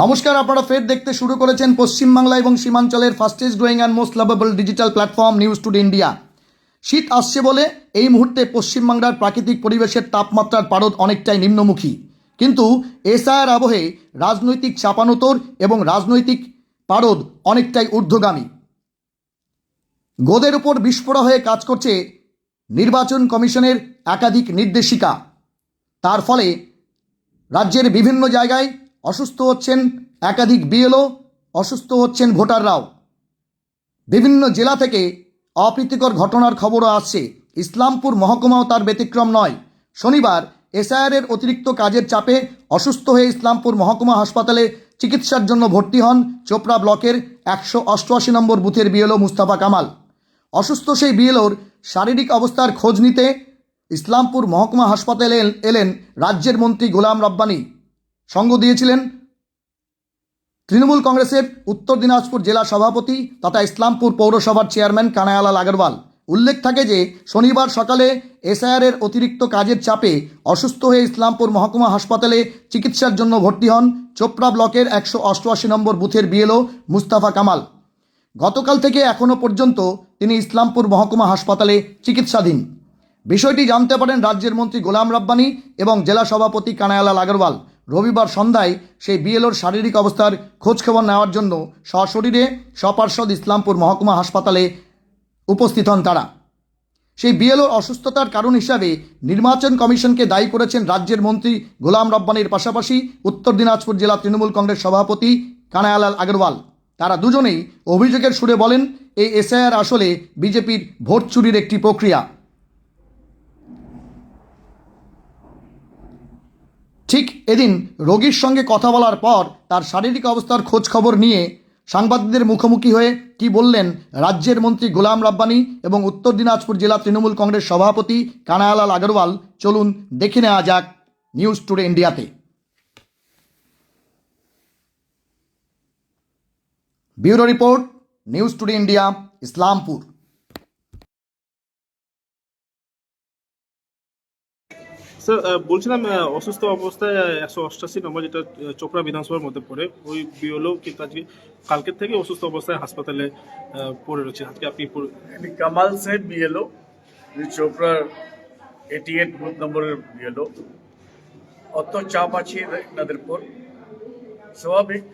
নমস্কার, আপনারা ফের দেখতে শুরু করেছেন পশ্চিমবাংলা এবং সীমাঞ্চলের fastest growing and most lovable digital platform, News Today India. শীত আসছে বলে এই মুহূর্তে পশ্চিমবাংলার প্রাকৃতিক পরিবেশের তাপমাত্রার পারদ অনেকটাই নিম্নমুখী। কিন্তু এসআইয়ের আবহে রাজনৈতিক চাপানোতর এবং রাজনৈতিক পারদ অনেকটাই ঊর্ধ্বগামী। গোদের উপর বিস্ফোরা হয়ে কাজ করছে নির্বাচন কমিশনের একাধিক নির্দেশিকা। তার ফলে রাজ্যের বিভিন্ন জায়গায় অসুস্থ হচ্ছেন একাধিক বিএলও, অসুস্থ হচ্ছেন ভোটাররাও। বিভিন্ন জেলা থেকে অপ্রীতিকর ঘটনার খবরও আসছে। ইসলামপুর মহকুমাও তার ব্যতিক্রম নয়। শনিবার এসআইআরের অতিরিক্ত কাজের চাপে অসুস্থ হয়ে ইসলামপুর মহকুমা হাসপাতালে চিকিৎসার জন্য ভর্তি হন চোপড়া ব্লকের একশো অষ্টআশি নম্বর বুথের বিএলও মুস্তাফা কামাল। অসুস্থ সেই বিএলওর শারীরিক অবস্থার খোঁজ নিতে ইসলামপুর মহকুমা হাসপাতালে এলেন রাজ্যের মন্ত্রী গোলাম রব্বানি। সঙ্গ দিয়েছিলেন তৃণমূল কংগ্রেসের উত্তর দিনাজপুর জেলা সভাপতি তথা ইসলামপুর পৌরসভার চেয়ারম্যান কানায়ালাল আগরওয়াল। উল্লেখ থাকে যে, শনিবার সকালে এসআইআরের অতিরিক্ত কাজের চাপে অসুস্থ হয়ে ইসলামপুর মহকুমা হাসপাতালে চিকিৎসার জন্য ভর্তি হন চোপড়া ব্লকের একশো অষ্টআশি নম্বর বুথের বিএলও মুস্তাফা কামাল। গতকাল থেকে এখনও পর্যন্ত তিনি ইসলামপুর মহকুমা হাসপাতালে চিকিৎসাধীন। বিষয়টি জানতে পারেন রাজ্যের মন্ত্রী গোলাম রাব্বানি এবং জেলা সভাপতি কানায়ালাল আগরওয়াল। রবিবার সন্ধ্যায় সেই বিএলওর শারীরিক অবস্থার খোঁজখবর নেওয়ার জন্য সশরীরে সপার্ষদ ইসলামপুর মহকুমা হাসপাতালে উপস্থিত হন তারা। সেই বিএলওর অসুস্থতার কারণ হিসাবে নির্বাচন কমিশনকে দায়ী করেছেন রাজ্যের মন্ত্রী গোলাম রব্বানির পাশাপাশি উত্তর দিনাজপুর জেলা তৃণমূল কংগ্রেস সভাপতি কানায়ালাল আগরওয়াল। তারা দুজনেই অভিযোগের সুরে বলেন, এই এসআইআর আসলে বিজেপির ভোট চুরির একটি প্রক্রিয়া। ঠিক এদিন রোগীর সঙ্গে কথা বলার পর তার শারীরিক অবস্থার খোঁজ খবর নিয়ে সাংবাদিকদের মুখোমুখি হয়ে কি বললেন রাজ্যের মন্ত্রী গোলাম রাব্বানি এবং উত্তর দিনাজপুর জেলা তৃণমূল কংগ্রেস সভাপতি কানায়ালাল আগরওয়াল। চলুন দেখে নেওয়া যাক নিউজ টুডে ইন্ডিয়াতে। Bureau report, News Today India, Islampur. Sir বলছিলাম অসুস্থ অবস্থায় একশো অষ্টাশি নম্বর যেটা চোপড়া বিধানসভার মধ্যে পড়ে, ওই বিওলো কিন্তু আজকে, কালকের থেকে অসুস্থ অবস্থায় হাসপাতালে পড়ে রয়েছে। আজকে আপনি কামাল সাহেব বিএলও চোপড়ার এইটি এইট বুথ নম্বরের বিএলও। অত চাপ আছে এনাদের পর স্বাভাবিক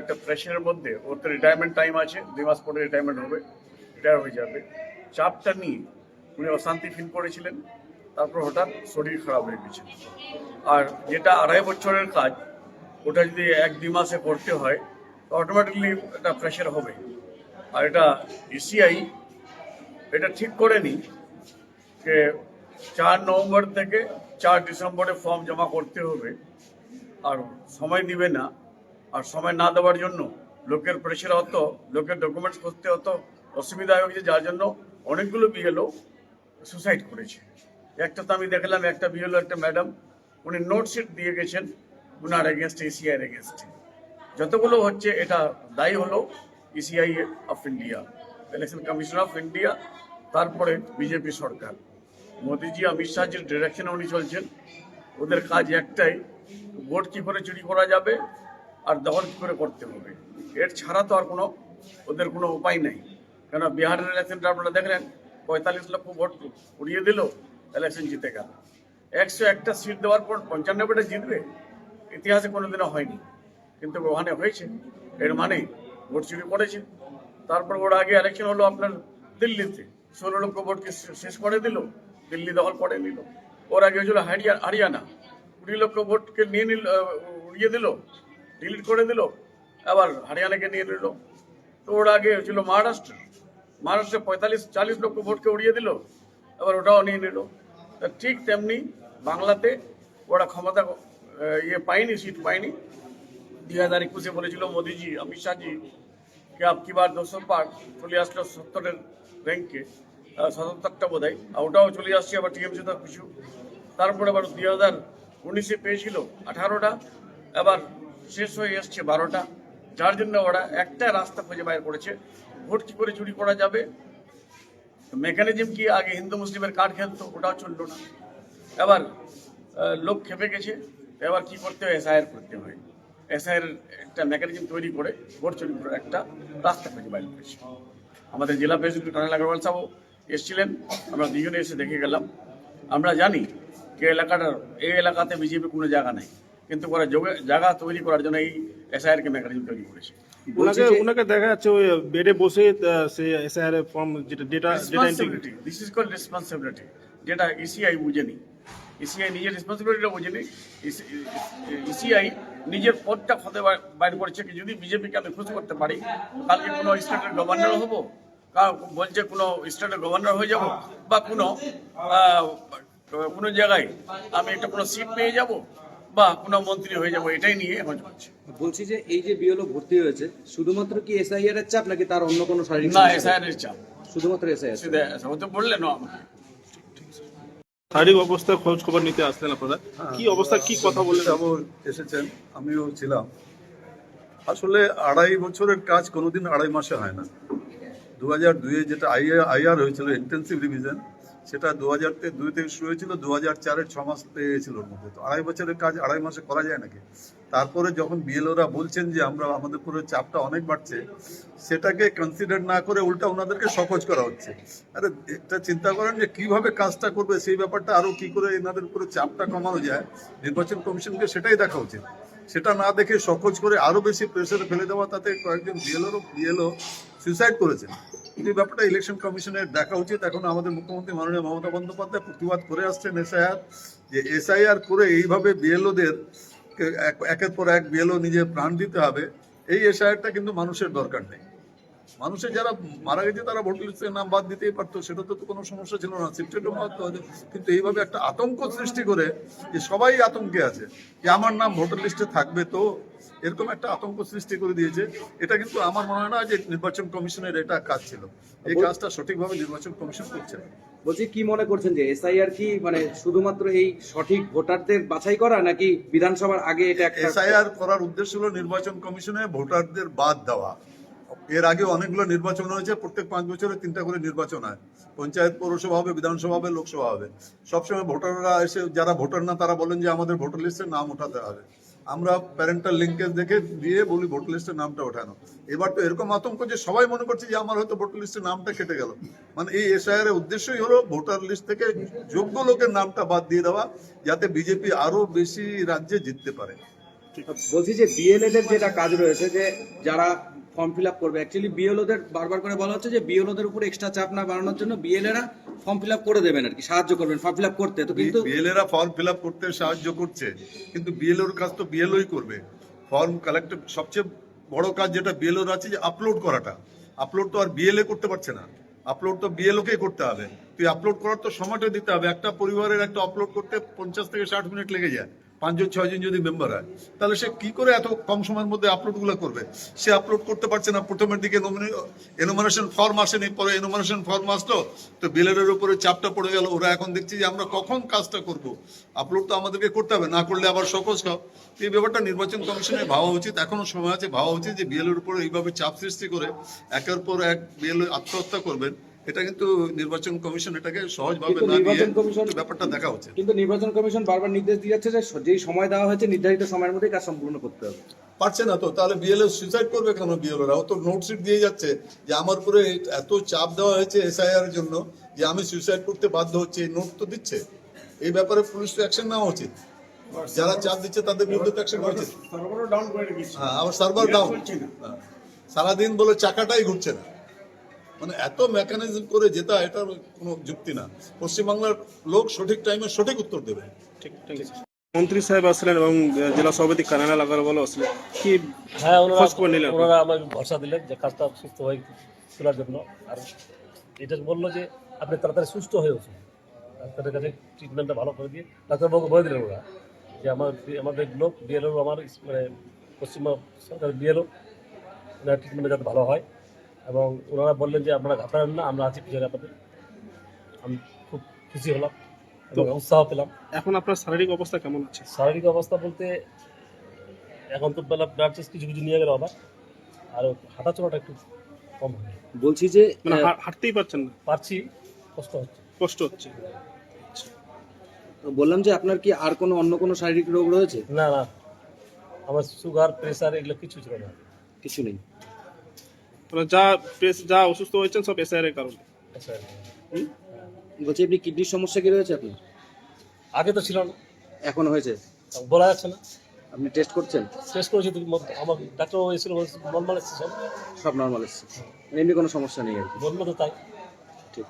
একটা প্রেশারের মধ্যে। ওর তো রিটায়ারমেন্ট টাইম আছে, দুই মাস পরে রিটায়ারমেন্ট হবে রিটায়ার হয়ে যাবে। চাপটা নিয়ে উনি অশান্তি ফিল করেছিলেন। তারপর হঠাৎ শরীর খারাপ হয়ে গেছে। আর যেটা আড়াই বছরের কাজ, ওটা যদি এক দুই মাসে করতে হয়, তো অটোমেটিকলি একটা প্রেশার হবে। আর এটা ইসিআই এটা ঠিক করেনি যে চার নভেম্বর থেকে চার ডিসেম্বরে ফর্ম জমা করতে হবে। আর সময় দিবে না। আর সময় না দেওয়ার জন্য লোকের প্রেশার হতো লোকের ডকুমেন্টস করতে হতো অসুবিধা হয়ে গেছে যার জন্য অনেকগুলো বিএলও সুসাইড করেছে। একটা তো আমি দেখলাম, একটা বিএলও একটা ম্যাডাম, উনি নোটশিট দিয়ে গেছেন, উনার এগেনস্টে এসিআইয়ের এগেনস্টে যতগুলো হচ্ছে, এটা দায়ী হলো ECI of India Election Commission of India তারপরে বিজেপি সরকার। মোদিজি, অমিত শাহজির ডিরেকশনে উনি চলছেন, ওদের কাজ একটাই, ভোট কী করে চুরি করা যাবে আর দখল কী করে করতে হবে। এর ছাড়া তো আর কোনো, ওদের কোনো উপায় নেই। কেন বিহারের ইলেকশনটা আপনারা দেখলেন, পঁয়তাল্লিশ লক্ষ ভোট উড়িয়ে দিল ইলেকশন জিতে গেল একশো একটা সিট দেওয়ার পর পঞ্চানব্বইটা জিতবে, ইতিহাসে কোনোদিনও হয়নি। কিন্তু ওখানে হয়েছে। এর মানে ভোট চুরি করেছে। তারপর ওর আগে ইলেকশন হলো আপনার দিল্লিতে। ষোলো লক্ষ ভোটকে শেষ করে দিল। দিল্লি দখল করে নিল। ওর আগে হয়েছিল হারিয়া হরিয়ানা। কুড়ি লক্ষ ভোটকে নিয়ে নিল উড়িয়ে দিল ডিলিট করে দিল। আবার হরিয়ানাকে নিয়ে নিল। তো ওর আগে হয়েছিল মহারাষ্ট্র। মহারাষ্ট্রে পঁয়তাল্লিশ চালিশ লক্ষ ভোটকে উড়িয়ে দিল। আবার ওটাও নিয়ে নিল। ঠিক তেমনি বাংলাতে ওরা ক্ষমতা ইয়ে পায়নি, সিট পায়নি। দুই হাজার একুশে বলেছিল মোদিজি, অমিত শাহজি, কে আপ কি বার দুশো পার চলে আসলো সত্তরের র্যাঙ্কে সত্তরটা বোধ হয় ওটাও চলে আসছে, আবার টিএমসি তো কিছু। তারপরে আবার দুই হাজার উনিশে পেয়েছিল আঠারোটা এবার শেষ হয়ে এসছে বারোটা। যার জন্য ওরা একটা রাস্তা খুঁজে বাইর করেছে। ভোট কি করে চুরি করা যাবে? মেকানিজম কি? আগে হিন্দু মুসলিমের কার্ড খেলতো ওটাও চলল না। এবার লোক খেপে গেছে, এবার কি করতে হয়? এসআইআর করতে হয়। এসআইয়ের একটা মেকানিজম তৈরি করে ভোট চুরি করে একটা রাস্তা খুঁজে বাইর করেছে। আমাদের জেলা প্রেসিডেন্ট কানাল আগরওয়াল সাহেব এসেছিলেন, আমরা দুজনে এসে দেখে গেলাম। আমরা জানি যে এলাকাটার এই এলাকাতে বিজেপি কোনো জায়গা নেই। কিন্তু ওরা যোগে- জায়গা তৈরি করার জন্য এই এসআইআরকে মেকানিজম তৈরি করেছে। ওনাকে ওনাকে দেখা যাচ্ছে ওই বেডে বসে সে এসআইআর ফর্ম যেটা data data responsibility this is call responsibility যেটা ইসিআই বুঝেনি। ইসিআই নিজের রেসপন্সিবিলিটিটা বুঝেনি। ইসিআই নিজের পদটা খতে বাইর করেছে কি যদি বিজেপিকে আমি খুশি করতে পারি কালকে কোনো স্টেটের গভর্নর হব? বলছে কোনো স্টেটের গভর্নর হয়ে যাব? বা কোনো কোনো জায়গায় আমি একটা কোনো সিট পেয়ে যাব? বা কোনো মন্ত্রী হয়ে যাব এটাই নিয়ে এখন চলছে বলছি যে এই যে বিএলও ভর্তি হয়েছে শুধুমাত্র কি এসআইআর এর চাপ নাকি তার অন্য কোনো শারীরিক না এসআইআর এর চাপ। শুধুমাত্র এসআইআর তো বললেন আমাকে। শারীরিক অবস্থার খোঁজ খবর নিতে আসলেন আপনারা? কি অবস্থা কি কথা বললেন? বাবু এসেছেন আমিও ছিলাম। আসলে আড়াই বছরের কাজ কোনোদিন আড়াই মাসে হয় না। দু হাজার দুইয়ে যেটা আইআর হয়েছিল ইন্টেন্সিভ রিভিশন সেটা দু হাজার দুই থেকে শুরু হয়েছিল দু হাজার চারের ছ মাস পেয়েছিল ওর মধ্যে। তো আড়াই বছরের কাজ, আড়াই মাসে করা যায় নাকি? তারপরে যখন বিএলওরা বলছেন যে আমরা আমাদের পুরো চাপটা অনেক বাড়ছে, সেটাকে কনসিডার না করে উল্টা ওনাদেরকে সহজ করা হচ্ছে। আরে এটা চিন্তা করেন যে কীভাবে কাজটা করবে, সেই ব্যাপারটা আরও কি করে এনাদের উপরে চাপটা কমানো যায়? নির্বাচন কমিশনকে সেটাই দেখা উচিত। সেটা না দেখে সহজ করে আরও বেশি প্রেসারে ফেলে দেওয়া, তাতে কয়েকজন বিএলও বিএলও সুইসাইড করেছেন। কিন্তু এই ব্যাপারটা ইলেকশন কমিশনের দেখা উচিত। এখন আমাদের মুখ্যমন্ত্রী মাননীয় মমতা বন্দ্যোপাধ্যায় প্রতিবাদ করে আসছেন এসআইআর যে এসআইআর করে এইভাবে বিএলওদের একের পর এক বিএলও নিজের প্রাণ দিতে হবে। এই এসআইআরটা কিন্তু মানুষের দরকার নেই। মানুষের যারা মারা গেছে তারা ভোটার লিস্টের নাম বাদ দিতেই পারতো। সেটা তো কোনো সমস্যা ছিল না। বাদ দেওয়া কিন্তু এইভাবে একটা আতঙ্ক সৃষ্টি করে যে সবাই আতঙ্কে আছে যে আমার নাম ভোটার লিস্টে থাকবে তো এরকম একটা আতঙ্ক সৃষ্টি করে দিয়েছে। এটা কিন্তু আমার মনে হয় না যে নির্বাচন কমিশনের এটা কাজ ছিল। এই কাজটা সঠিকভাবে নির্বাচন কমিশন করছে না। বলছি কি মনে করছেন যে এসআইআর কি মানে শুধুমাত্র এই সঠিক ভোটারদের বাছাই করা নাকি বিধানসভার আগে এটা এসআইআর করার উদ্দেশ্য হলো নির্বাচন কমিশনে ভোটারদের বাদ দেওয়া। এর আগে অনেকগুলো নির্বাচন হয়েছে, প্রত্যেক পাঁচ বছরে তিনটা করে নির্বাচন হয়। পঞ্চায়েত, পৌরসভা হবে, বিধানসভা হবে, লোকসভা হবে। সবসময় ভোটাররা এসে, যারা ভোটার না, তারা বলেন যে আমাদের ভোটার লিস্টে নাম ওঠাতে হবে। আমরা প্যারেন্টাল লিঙ্কেজ দেখে দিয়ে বলি ভোটার লিস্টের নামটা ওঠানো। এবার তো এরকম আতঙ্ক যে সবাই মনে করছে যে আমার হয়তো ভোটার লিস্টের নামটা কেটে গেল। মানে এই এসআইআর এর উদ্দেশ্যই হলো ভোটার লিস্ট থেকে যোগ্য লোকের নামটা বাদ দিয়ে দেওয়া, যাতে বিজেপি আরও বেশি রাজ্যে জিততে পারে। বলছি যে বিএলএদের যেটা কাজ রয়েছে যে যারা ফর্ম ফিল আপ করবে অ্যাকচুয়ালি বিএলওদের বারবার করে বলা হচ্ছে যে বিএলওদের উপর এক্সট্রা চাপ না বাড়ানোর জন্য বিএলএরা ফর্ম ফিল আপ করে দেবেন আর কি সাহায্য করবেন ফর্ম ফিল আপ করতে তো কিন্তু বিএলএরা ফর্ম ফিল আপ করতে সাহায্য করছে কিন্তু বিএলওর কাজ তো বিএলওই করবে ফর্ম কালেক্ট সবচেয়ে বড় কাজ যেটা বিএলওর আছে যে আপলোড করাটা আপলোড তো আর বিএলএ করতে পারছে না আপলোড তো বিএলওকেই করতে হবে তুই আপলোড করার তো সময়টা দিতে হবে একটা পরিবারের একটা আপলোড করতে পঞ্চাশ থেকে ষাট মিনিট লেগে যায় পাঁচজন, ছয়জন যদি মেম্বার হয়, তাহলে সে কি করে এত কম সময়ের মধ্যে আপলোডগুলো করবে? সে আপলোড করতে পারছে না, প্রথমের দিকে এনোমিনেশন ফর্ম আসেনি, পরে এনোমিনেশন ফর্ম আসলো, তো বিলের উপরে চাপটা পড়ে গেল, ওরা এখন দেখছি যে আমরা কখন কাজটা করব। আপলোড তো আমাদেরকে করতে হবে, না করলে আবার সকোজ খাও এই ব্যাপারটা নির্বাচন কমিশনে ভাবা উচিত, এখনও সময় আছে, ভাবা উচিত যে বিএলের উপরে এইভাবে চাপ সৃষ্টি করে, একের পর এক বিএল আত্মহত্যা করবেন। এটা কিন্তু নির্বাচন কমিশন এটাকে সহজভাবে না নির্বাচন কমিশন- ব্যাপারটা দেখা উচিত কিন্তু নির্বাচন কমিশন বারবার নির্দেশ দিয়ে যাচ্ছে যে যেই সময় দেওয়া হয়েছে নির্ধারিত সময়ের মধ্যে কাজ সম্পূর্ণ করতে হবে। পারছে না তো তাহলে বিএলও সুইসাইড করবে কেন বিএলওরা? ও তো নোটশিট দিয়ে যাচ্ছে যে আমার উপরে এত চাপ দেওয়া হয়েছে এসআইআর এর জন্য যে আমি সুইসাইড করতে বাধ্য হচ্ছে এই নোট তো দিচ্ছে। এই ব্যাপারে পুলিশ অ্যাকশন নেওয়া উচিত। যারা চাপ দিচ্ছে তাদের বিরুদ্ধে তো অ্যাকশন নেওয়া উচিত। ডাউন হ্যাঁ আবার সার্ভার ডাউন চলছে না। সারাদিন বলে চাকাটাই ঘুরছে না। মানে এত মেকানিজম করে যেটা এটার কোনো যুক্তি না। পশ্চিমবাংলার লোক সঠিক টাইমে সঠিক উত্তর দেবে। ঠিক ঠিক। আছে মন্ত্রী সাহেব আসলেন এবং জেলা সভাপতি কানানা লাগারওয়ালা আসলেন। কি হ্যাঁ ওনারা নিলেন? ওনারা আমাকে ভরসা দিলেন যে কাজটা সুস্থ হয়ে তোলার জন্য। আর এটা বলল যে আপনি তাড়াতাড়ি সুস্থ হয়ে উঠুন। ডাক্তারের কাছে ট্রিটমেন্টটা ভালো করে দিয়ে ডাক্তারবাবুকে বলে দিলেন ওরা যে আমার আমাদের লোক বিএলও আমার মানে পশ্চিমবঙ্গ সরকার বিএলও ওনার ট্রিটমেন্টটা যাতে ভালো হয়। এবং ওনারা বললেন যে আপনারা ঘাবড়ান না আমরা আছি পিছনে আপনাদের। আমি খুব খুশি হলাম এবং উৎসাহ পেলাম। এখন আপনার শারীরিক অবস্থা কেমন আছে? শারীরিক অবস্থা বলতে এখন তো বেলা ব্লাড টেস্ট কিছু কিছু নিয়ে গেল আবার আর হাঁটা চলাটা একটু কম হয় বলছি যে মানে হাঁটতেই পারছেন না? পারছি কষ্ট হচ্ছে। কষ্ট হচ্ছে। বললাম যে আপনার কি আর কোনো অন্য কোনো শারীরিক রোগ রয়েছে? না না। আমার সুগার প্রেসার এগুলো কিছু ছিল না। কিছু নেই। মানে যা যা অসুস্থ হয়েছেন সব এসআইয়ের কারণে। প্রেসার বলছি আপনি কিডনির সমস্যা কি রয়েছে আপনার? আগে তো ছিল না। এখন হয়েছে? বলা যাচ্ছে না। আপনি টেস্ট করছেন? শেষ করেছি আমার ডাক্তার এসেছিল নর্মাল এসেছে সব। সব নর্মাল এসছে। এমনি কোনো সমস্যা নেই আর কি? বলল তো তাই। ঠিক।